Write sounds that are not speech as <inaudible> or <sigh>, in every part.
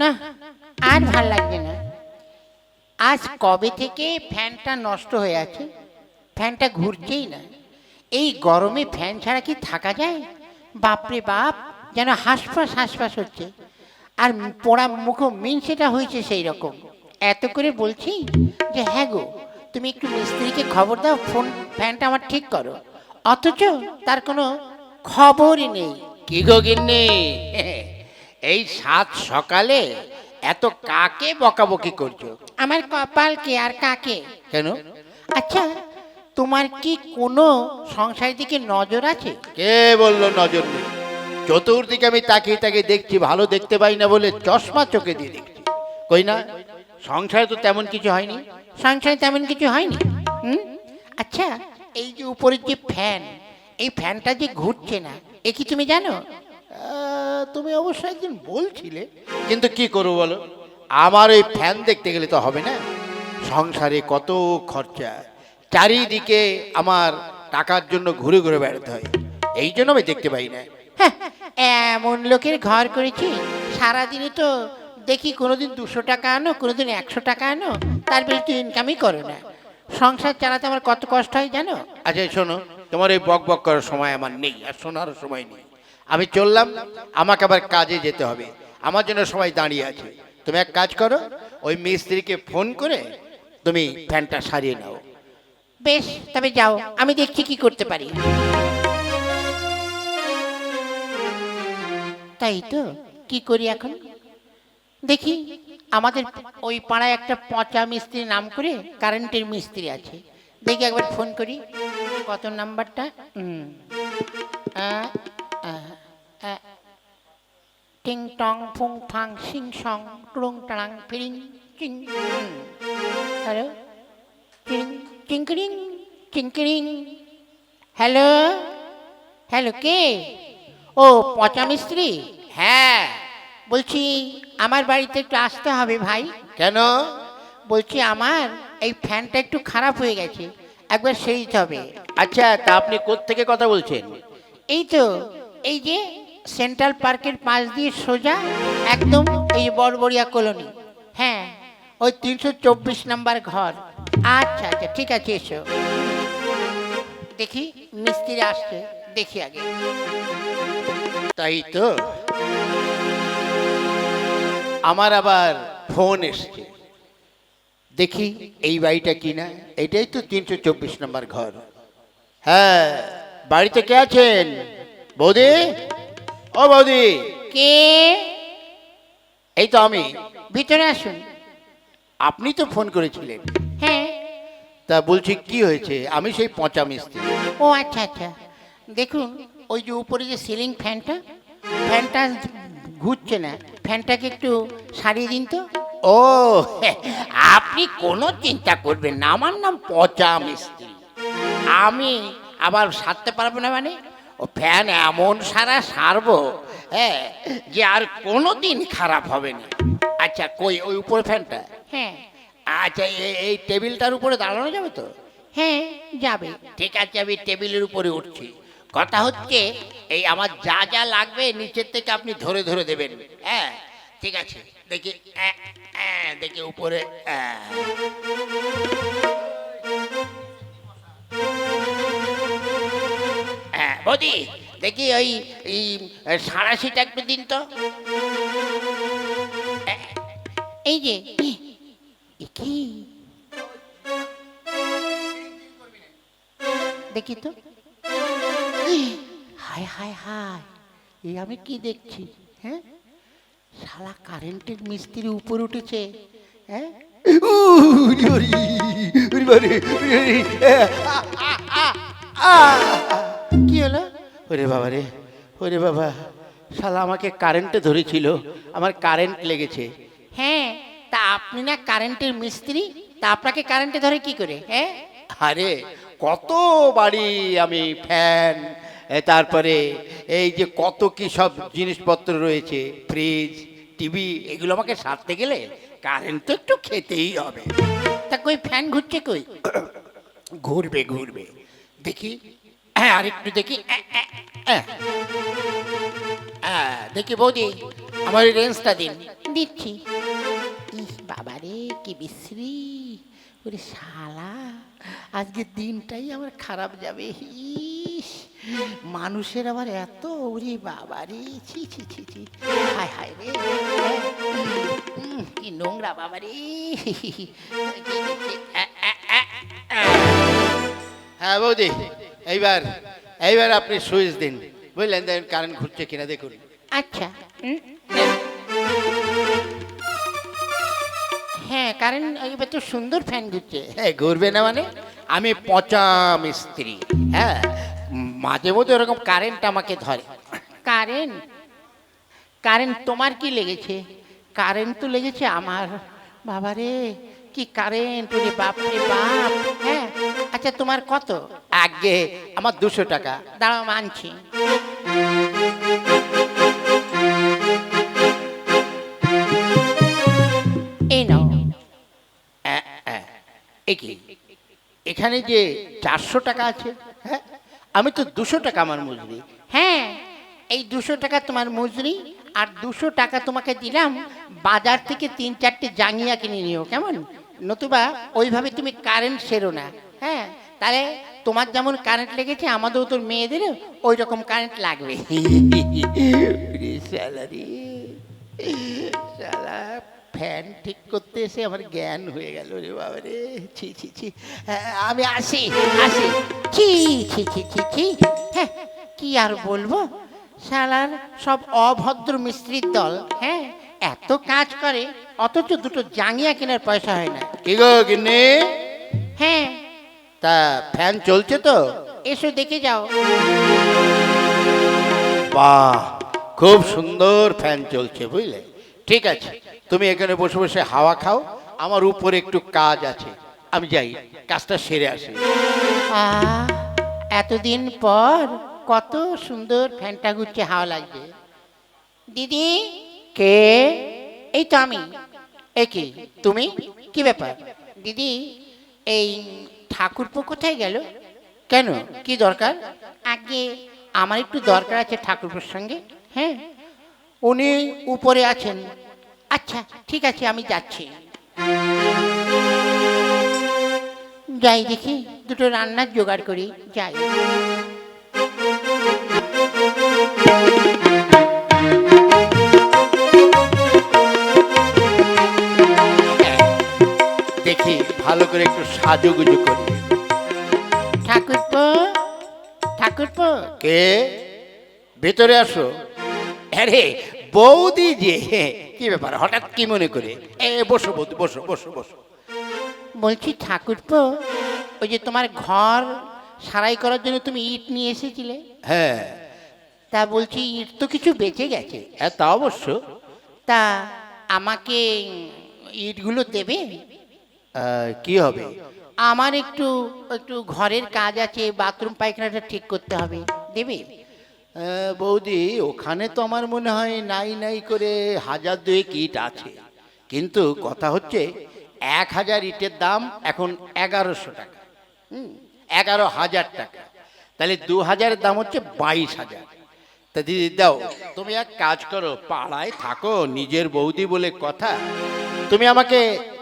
না, আর ভালো লাগবে না। আজ কবে থেকে ফ্যানটা নষ্ট হয়ে আছে? ফ্যানটা ঘুরছেই না। এই গরমে ফ্যান ছাড়া কি থাকা যায়? বাপরে বাপ, যেন হাঁসফাঁস হাঁসফাঁস হচ্ছে। আর পোড়া মুখ মিনসেটা হয়েছে সেই রকম এত করে বলছি যে হ্যাঁ গো, তুমি একটু মিস্ত্রিকে খবর দাও, ফোন, ফ্যানটা আমার ঠিক করো। অথচ তার কোনো খবরই নেই। কি গো গিন্নি? এই সাত সকালে এত কাকে বকাবকি করছ? আমার কপাল কে আর কাকে? কেন? আচ্ছা তোমার কি কোনো সংসারের দিকে নজর আছে? কে বলল নজর নেই? চতুর্দিকে আমি তাকিয়ে তাকিয়ে দেখছি ভালো দেখতে পাই না বলে চশমা চোখে দিয়ে দেখছি। কই না? সংসারে তো তেমন কিছু হয়নি। সংসারে তেমন কিছু হয়নি? হুম? আচ্ছা এই যে উপরের যে ফ্যান এই ফ্যানটা যে ঘুরছে না এ কি তুমি জানো? তুমি অবশ্য একদিন বলছিলে। কিন্তু কি করব বলো? আমার ওই ফ্যান দেখতে গেলে তো হবে না। সংসারে কত খরচা। চারিদিকে আমার টাকার জন্য ঘুরে ঘুরে বেড়াতে হয়। এই জন্য আমি দেখতে পাই না। হ্যাঁ, এমন লোকের ঘর করেছি। সারাদিনে তো দেখি কোনোদিন দুশো টাকা আনো কোনোদিন একশো টাকা আনো তার বেশি তো ইনকামই করো না। সংসার চালাতে আমার কত কষ্ট হয় জানো? আচ্ছা শোনো তোমার এই বক বক করার সময় আমার নেই আর শোনারও সময় নেই। আমি চললাম আমাকে আবার কাজে যেতে হবে। আমার জন্য সবাই দাঁড়িয়ে আছে। তুমি এক কাজ করো ওই মিস্ত্রিকে ফোন করে তুমি ফ্যানটা সারিয়ে নাও। বেশ তবে যাও আমি দেখছি কি করতে পারি। তাই তো কি করি এখন? দেখি আমাদের ওই পাড়ায় একটা পচা মিস্ত্রি নাম করে কারেন্টের মিস্ত্রি আছে। দেখি একবার ফোন করি। কত নাম্বারটা? হুম। আ, টিং টং ফুং ফাং সিং সং টুং টাং ফিরিং চিং। হ্যালো চিং চিংকিরিং চিংকিরিং হ্যালো হ্যালো কে ও পচা মিস্ত্রি। হ্যাঁ। বলছি আমার বাড়িতে একটু আসতে হবে ভাই। কেন? বলছি আমার এই ফ্যানটা একটু খারাপ হয়ে গেছে। একবার সেরিতে হবে। আচ্ছা তা আপনি থেকে কথা বলছেন? এই তো এই যে সেন্ট্রাল পার্কের পাশ দিয়ে সোজা একদম এই বড়বড়িয়া কলোনি। হ্যাঁ ওই তিনশো চব্বিশ নাম্বার ঘর। আচ্ছা আচ্ছা ঠিক আছে, এসো। দেখি, মিস্ত্রি আসছে, দেখি আগে। তাই তো। আমার আবার ফোন এসছে। দেখি, এই বাড়িটা কিনা? এটাই তো তিনশো চব্বিশ নম্বর ঘর। হ্যাঁ বাড়িতে কে আছেন? বৌদি? ও বৌদি। কে? এই তো আমি। ভিতরে আসুন। আপনি তো ফোন করেছিলেন। হ্যাঁ। তা বলছি কি হয়েছে? আমি সেই পচা মিস্ত্রি। ও আচ্ছা আচ্ছা। দেখুন ওই যে উপরে যে সিলিং ফ্যানটা ফ্যানটা ঘুরছে না। ফ্যানটাকে একটু সারিয়ে দিন তো। ও আপনি কোনো চিন্তা করবেন না। আমার নাম পচা মিস্ত্রি। আমি আবার সারতে পারব না মানে? ফ্যান এমন সারা সারবো হ্যাঁ যে আর কোনো দিন খারাপ হবে না আচ্ছা কই ওই উপরে ফ্যানটা? হ্যাঁ। আচ্ছা এই টেবিলটার উপরে দাঁড়ানো যাবে তো? হ্যাঁ যাবে। ঠিক আছে আমি টেবিলের উপরে উঠছি। কথা হচ্ছে এই আমার যা যা লাগবে নিচের থেকে আপনি ধরে ধরে দেবেন। হ্যাঁ ঠিক আছে। দেখি আহ, আহ, দেখি উপরে বৌদি, দেখি ওই, এই সাঁড়াশিটা একটু দিন তো। এই যে কি? দেখি তো। হায় হায় হায় এই আমি কি দেখছি হ্যাঁ? শালা কারেন্টের মিস্ত্রি উপর উঠেছে হ্যাঁ। কি হলো? ওরে বাবা রে ওরে বাবা। শালা আমাকে কারেন্টে ধরেছিল আমার কারেন্ট লেগেছে। হ্যাঁ তা আপনি না কারেন্টের মিস্ত্রি? তা আপনাকে কারেন্টে ধরে কি করে হ্যাঁ? আরে কত বাড়ি আমি ফ্যান তারপরে এই যে কত কি সব জিনিসপত্র রয়েছে ফ্রিজ টিভি এগুলো আমাকে সারতে গেলে কারেন্ট তো একটু খেতেই হবে। তা কই ফ্যান ঘুরছে কই? ঘুরবে ঘুরবে। দেখি হ্যাঁ আরেকটু দেখি। আহ, আহ, আহ, আহ, দেখি বৌদি আমার রেঞ্জটা দিন। দিচ্ছি। ইস বাবা রে কি বিশ্রী। ওরে শালা আজকের দিনটাই আমার খারাপ যাবে। ইস মানুষের আবার এত ওরে বাবা রে ছি ছি ছি ছি। হায় হায় রে কি নোংরা বাবা রে হ্যাঁ বৌদি। এইবার এইবার আপনি সুইচ দিন। বুঝলেন? দেখুন কারেন্ট ঘুরছে কিনা দেখুন। আচ্ছা হ্যাঁ। কারণ এবার তো সুন্দর ফ্যান ঘুরছে। হ্যাঁ ঘুরবে না মানে? আমি পচা মিস্ত্রি। হ্যাঁ মাঝে মধ্যে ওরকম কারেন্ট আমাকে ধরে। কারেন্ট কারেন্ট তোমার কি লেগেছে? কারেন্ট তো লেগেছে আমার। বাবা রে কি কারেন্ট? ওরে বাপ রে বাপ। হ্যাঁ আচ্ছা তোমার কত? আগে আমার দুশো টাকা। দাঁড়াও মানছি এই নাও। এখানে যে চারশো টাকা আছে হ্যাঁ? আমি তো দুশো টাকা আমার মজুরি। হ্যাঁ এই দুশো টাকা তোমার মজুরি আর দুশো টাকা তোমাকে দিলাম বাজার থেকে তিন চারটে জাঙ্গিয়া কিনে নিও কেমন? নতুবা ওইভাবে তুমি কারেন্ট সেরো না হ্যাঁ? তাহলে তোমার যেমন কারেন্ট লেগেছে আমাদেরও তোর মেয়েদের ওই রকম কারেন্ট লাগবে <laughs> শালা ফ্যান ঠিক করতে এসে আমার জ্ঞান হয়ে গেল রে বাবা রে। ছি ছি ছি। হ্যাঁ, আমি আসি আসি। ছি ছি ছি ছি ছি। হ্যাঁ কি আর বলব? শালার সব অভদ্র মিস্ত্রির দল হ্যাঁ? এত কাজ করে অথচ দুটো জাঙ্গিয়া কেনার পয়সা হয় না। কি গো গিন্নি? হ্যাঁ। তা ফ্যান চলছে তো? এসো দেখে যাও। বাহ খুব সুন্দর ফ্যান চলছে বুঝলে? ঠিক আছে তুমি এখানে বসে বসে হাওয়া খাও আমার উপরে একটু কাজ আছে। আমি যাই কাজটা সেরে আসি। এতদিন পর কত সুন্দর ফ্যানটা ঘুরছে হাওয়া লাগছে। দিদি কে? এই তো আমি। এ কি? তুমি? কি ব্যাপার? দিদি এই ঠাকুরপো কোথায় গেল? কেন? কি দরকার? আগে আমার একটু দরকার আছে ঠাকুরপোর সঙ্গে। হ্যাঁ? উনি উপরে আছেন। আচ্ছা ঠিক আছে আমি যাচ্ছি। যাই দেখি দুটো রান্নার জোগাড় করি। যাই। সাজুগুজু করি ঠাকুরপো ঠাকুরপো কে ভেতরে আসো আরে বৌদি যে কি ব্যাপার হঠাৎ কি মনে করে এ বসো বৌদি বসো বসো বসো বলছি ঠাকুরপো ওই যে তোমার ঘর সারাই করার জন্য তুমি ইট নিয়ে এসেছিলে হ্যাঁ তা বলছি ইট তো কিছু বেঁচে গেছে হ্যাঁ তা অবশ্য তা আমাকে ইটগুলো দেবে কি হবে? আমার একটু একটু ঘরের কাজ আছে বাথরুম পায়খানাটা ঠিক করতে হবে। দেবে? বৌদি ওখানে তো আমার মনে হয় নাই নাই করে হাজার দুয়েক ইট আছে। কিন্তু কথা হচ্ছে এক হাজার ইটের দাম এখন এগারোশো টাকা। হুম এগারো হাজার টাকা। তাহলে দু হাজারের দাম হচ্ছে বাইশ হাজার। তা দিদি দাও তুমি এক কাজ করো পাড়ায় থাকো নিজের বৌদি বলে কথা। তুমি আমাকে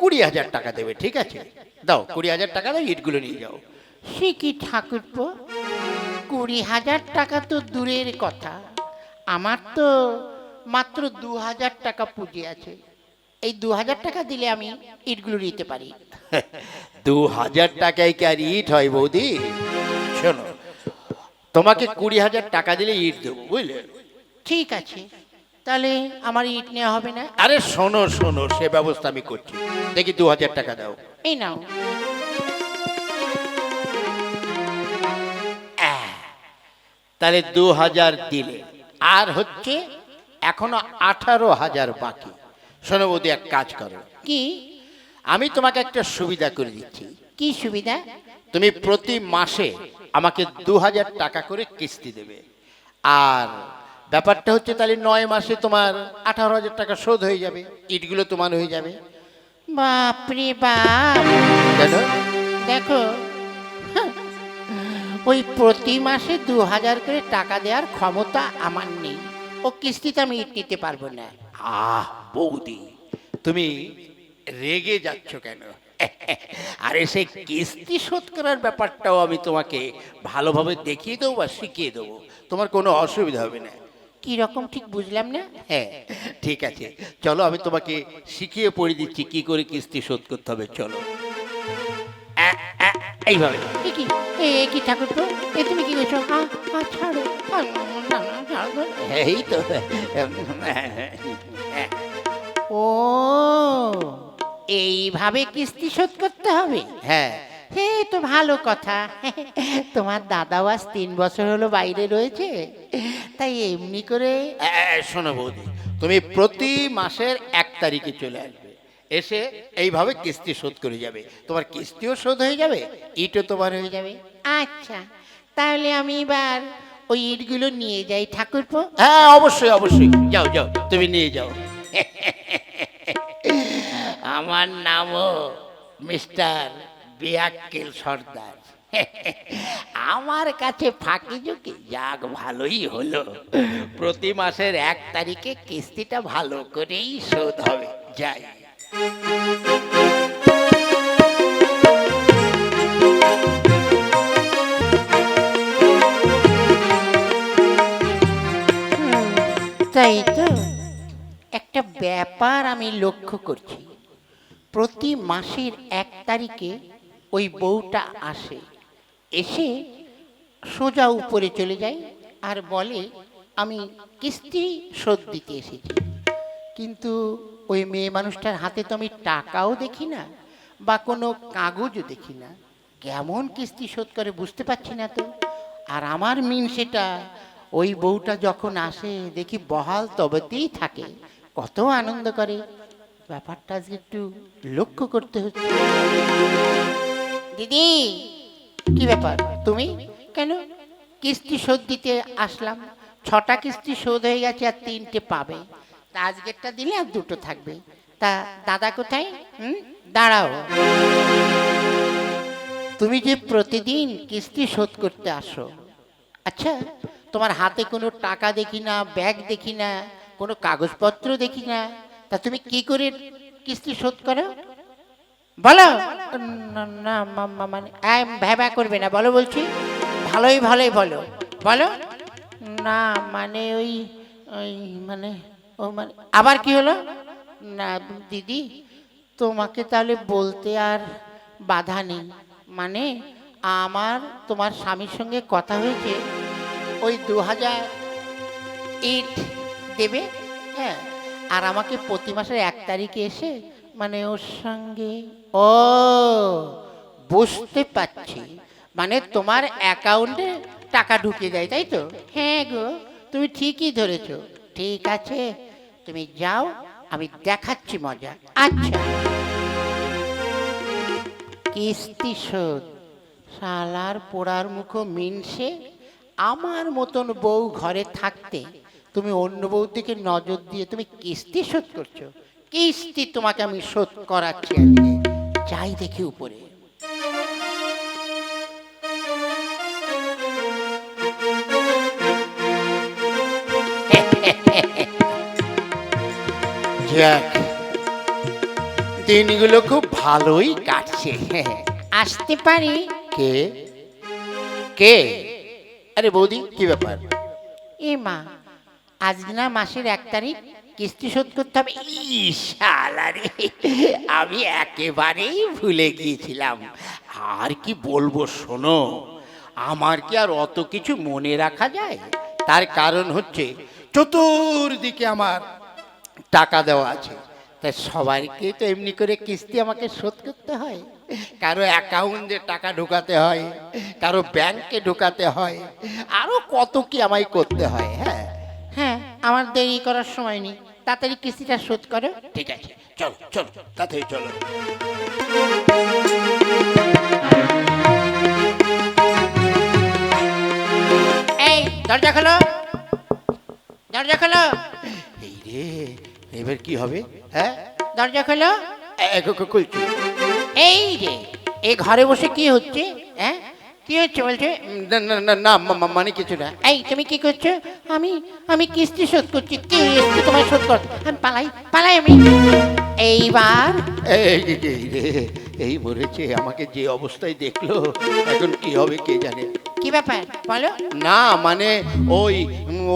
কুড়ি হাজার টাকা দেবে ঠিক আছে? দাও কুড়ি হাজার টাকা দাও ইটগুলো নিয়ে যাও। সে কি ঠাকুরপো? কুড়ি হাজার টাকা তো দূরের কথা। আমার তো মাত্র দু হাজার টাকা পুঁজি আছে। এই দু হাজার টাকা দিলে আমি ইটগুলো নিতে পারি। <laughs> দু হাজার টাকায় কি আর ইট হয় বৌদি? শোনো তোমাকে কুড়ি হাজার টাকা দিলে ইট দেবো বুঝলে? ঠিক আছে। তাহলে আমার ইট নেওয়া হবে না? আরে শোনো শোনো সে ব্যবস্থা আমি করছি। দেখি দু হাজার টাকা দাও। এই নাও। তাহলে দু হাজার দিলে। আর হচ্ছে এখনও আঠারো হাজার বাকি। শোনো বৌদি এক কাজ করো। কি? আমি তোমাকে একটা সুবিধা করে দিচ্ছি। কি সুবিধা? তুমি প্রতি মাসে আমাকে দু হাজার টাকা করে কিস্তি দেবে। আর ব্যাপারটা হচ্ছে তাহলে নয় মাসে তোমার আঠারো হাজার টাকা শোধ হয়ে যাবে ইটগুলো তোমার হয়ে যাবে। বাপরে বাপ। কেন? দেখো ওই প্রতি মাসে দু হাজার করে টাকা দেওয়ার ক্ষমতা আমার নেই। ও কিস্তিতে আমি ইট নিতে পারব না। আহ বৌদি তুমি রেগে যাচ্ছ কেন? আরে সেই কিস্তি শোধ করার ব্যাপারটাও আমি তোমাকে ভালোভাবে দেখিয়ে দেবো বা শিখিয়ে দেবো। তোমার কোনো অসুবিধা হবে না। কি রকম ঠিক বুঝলাম না? হ্যাঁ ঠিক আছে। চলো আমি তোমাকে শিখিয়ে পড়ে দিচ্ছি কি করে কিস্তি শোধ করতে হবে চলো। এইভাবে। এ কি? এ কি ঠাকুর এ তুমি কি করছ? আ আ ছাড়ো। আ, না, না, ছাড়ো। এই তো। ও এইভাবে কিস্তি শোধ করতে হবে? হ্যাঁ। হে তো ভালো কথা। তোমার দাদাও আজ তিন বছর হলো বাইরে রয়েছে। তাই এমনি করে শোনো বৌদি তুমি প্রতি মাসের এক তারিখে চলে আসবে। এসে এইভাবে কিস্তি শোধ করে যাবে। তোমার কিস্তিও শোধ হয়ে যাবে ইটও তোমার হয়ে যাবে। আচ্ছা তাহলে আমি এবার ওই ইটগুলো নিয়ে যাই ঠাকুরপো। হ্যাঁ অবশ্যই অবশ্যই। যাও যাও তুমি নিয়ে যাও। আমার নামও মিস্টার বিয়াক্কেল সর্দার। আমার কাছে ফাঁকি ঝুঁকি, যাক ভালোই হলো। প্রতি মাসের এক তারিখে কিস্তিটা ভালো করেই শোধ হবে, যাই। তাই তো। একটা ব্যাপার আমি লক্ষ্য করছি। প্রতি মাসের এক তারিখে ওই বউটা আসে। এসে সোজা উপরে চলে যায় আর বলে, আমি কিস্তি শোধ দিতে এসেছি। কিন্তু ওই মেয়ে মানুষটার হাতে তো আমি টাকাও দেখি না বা কোনো কাগজও দেখি না। কেমন কিস্তি শোধ করে বুঝতে পারছি না তো। আর আমার মিন সেটা, ওই বউটা যখন আসে, দেখি বহাল তবেতেই থাকে। কত আনন্দ করে। ব্যাপারটা আজকে একটু লক্ষ্য করতে হচ্ছে। দিদি, কি ব্যাপার? তুমি? কেন? কিস্তি শোধ দিতে আসলাম। ছটা কিস্তি শোধ হয়ে গেছে আর তিনটে পাবে। তা আজকেরটা দিলে আর দুটো থাকবে। তা দাদা কোথায়? হুম? দাঁড়াও। তুমি যে প্রতিদিন কিস্তি শোধ করতে আসো আচ্ছা তোমার হাতে কোনো টাকা দেখি না, ব্যাগ দেখি না, কোনো কাগজপত্র দেখি না, তা তুমি কি করে কিস্তি শোধ করো? বলো। না, মানে ভ্যাবা করবে না। বলো বলছি। ভালোই ভালোই বলো। বলো। না মানে ওই ওই মানে ও মানে আবার কি হলো? না দিদি তোমাকে তাহলে বলতে আর বাধা নেই। মানে আমার তোমার স্বামীর সঙ্গে কথা হয়েছে ওই দু হাজার ইট দেবে হ্যাঁ? আর আমাকে প্রতি মাসের এক তারিখে এসে মানে ওর সঙ্গে? ও, বুঝতে পারছি। মানে তোমার অ্যাকাউন্টে টাকা ঢুকে দেয়, তাই তো? হ্যাঁ গো, তুমি ঠিকই ধরেছো। ঠিক আছে, তুমি যাও, আমি দেখাচ্ছি মজা। আচ্ছা। কিস্তি শোধ। শালার পোড়ার মুখো মিনসে, আমার মতন বউ ঘরে থাকতে তুমি অন্য বউর দিকে নজর দিয়ে তুমি কিস্তি শোধ করছ। কিস্তি তোমাকে আমি শোধ করাচ্ছি আজকে যাই দেখি উপরে। যাক দিনগুলো খুব ভালোই কাটছে। আসতে পারি? কে? কে? আরে বৌদি কি ব্যাপার? এ মা আজ না মাসের এক তারিখ কিস্তি শোধ করতে হবে? ইশালারে আমি একেবারেই ভুলে গিয়েছিলাম। আর কি বলব, শোনো, আমার কি আর অত কিছু মনে রাখা যায়? তার কারণ হচ্ছে, চতুর্দিকে আমার টাকা দেওয়া আছে। তাই সবাইকে তো এমনি করে কিস্তি আমাকে শোধ করতে হয়। কারও অ্যাকাউন্টে টাকা ঢোকাতে হয়, কারও ব্যাংকে ঢোকাতে হয় আরও কত কি আমায় করতে হয় হ্যাঁ? আমার দেরি করার সময় নেই। তাড়াতাড়ি কিস্তিটা শোধ করো। ঠিক আছে। চলো চলো তাড়াতাড়ি চলো। এই দরজা খোলো। দরজা খোলো। এই রে এবার কি হবে হ্যাঁ? দরজা খোলো। এ- এ-? এই রে এই ঘরে বসে কি হচ্ছে হ্যাঁ? কি হচ্ছে বলছে? না মানে কিছু না। এই তুমি কি করছ? আমি আমি কিস্তি শোধ করছি। কি কিস্তি তোমায় শোধ কর আমি পালাই পালাই আমি। এইবার এই মরেছে আমাকে যে অবস্থায় দেখল এখন কি হবে কে জানে। কি ব্যাপার? বলো। না মানে ওই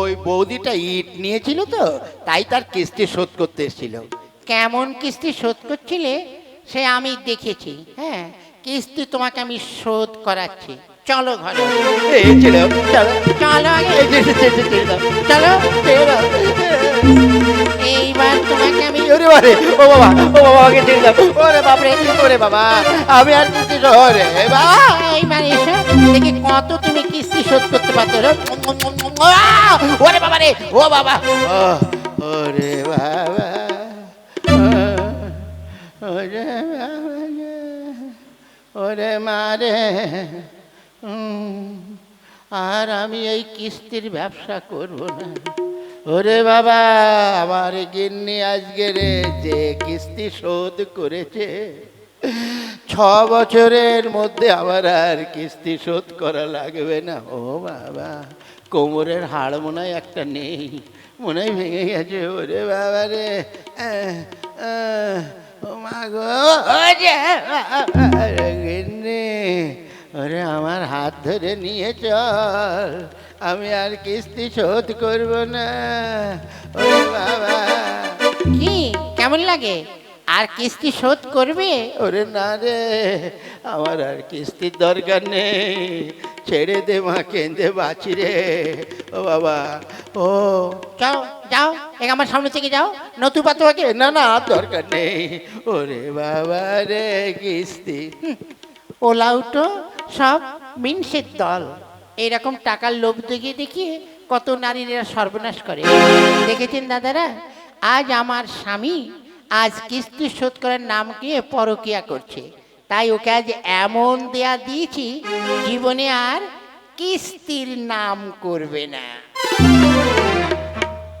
ওই বৌদিটা ইট নিয়েছিল তো তাই তার কিস্তি শোধ করতে এসেছিল। কেমন কিস্তি শোধ করছিলে সে আমি দেখেছি হ্যাঁ? কিস্তি তোমাকে আমি শোধ করাচ্ছি। চলো ঘরে। চলো। চলো আগে। এইবার তোমাকে আমি ওরে ও বাবা ও বাবা আমাকে ছেড়ে দাও। ওরে বাপরে ওরে বাবা আমি আর কিছু ওরে বাবা এইবার এসো দেখি কত তুমি কিস্তি শোধ করতে পারছ ওরে বাবা রে ও বাবা। ওরে বাবা। ওরে মারে। আর আমি এই কিস্তির ব্যবসা করব না। ওরে বাবা, আমার গিন্নি আজকে রে যে কিস্তি শোধ করেছে, ছ বছরের মধ্যে আবার আর কিস্তি শোধ করা লাগবে না। ও বাবা, কোমরের হাড় মনে হয় একটা নেই, মনে হয় ভেঙে গেছে। ওরে বাবা রে ওরে আমার হাত ধরে নিয়ে চল আমি আর কিস্তি শোধ করব না ওরে বাবা কি কেমন লাগে আর কিস্তি শোধ করবে ওরে না রে আমার আর কিস্তির দরকার নেই ছেড়ে দে মা কেঁদে বাঁচি রে ও বাবা ও যাও যাও এক আমার সামনে থেকে যাও। নতুবা তোমাকে না না দরকার নেই। ওরে বাবা রে কিস্তি। ওলা উঠো সব মিনসের দল। এইরকম টাকার লোভ দেখিয়ে দেখিয়ে কত নারীরা সর্বনাশ করে। দেখেছেন দাদারা? আজ আমার স্বামী আজ কিস্তি শোধ করার নাম দিয়ে পরকিয়া করছে। তাই ওকে আজ এমন দেয়া দিয়েছি জীবনে আর কিস্তির নাম করবে না।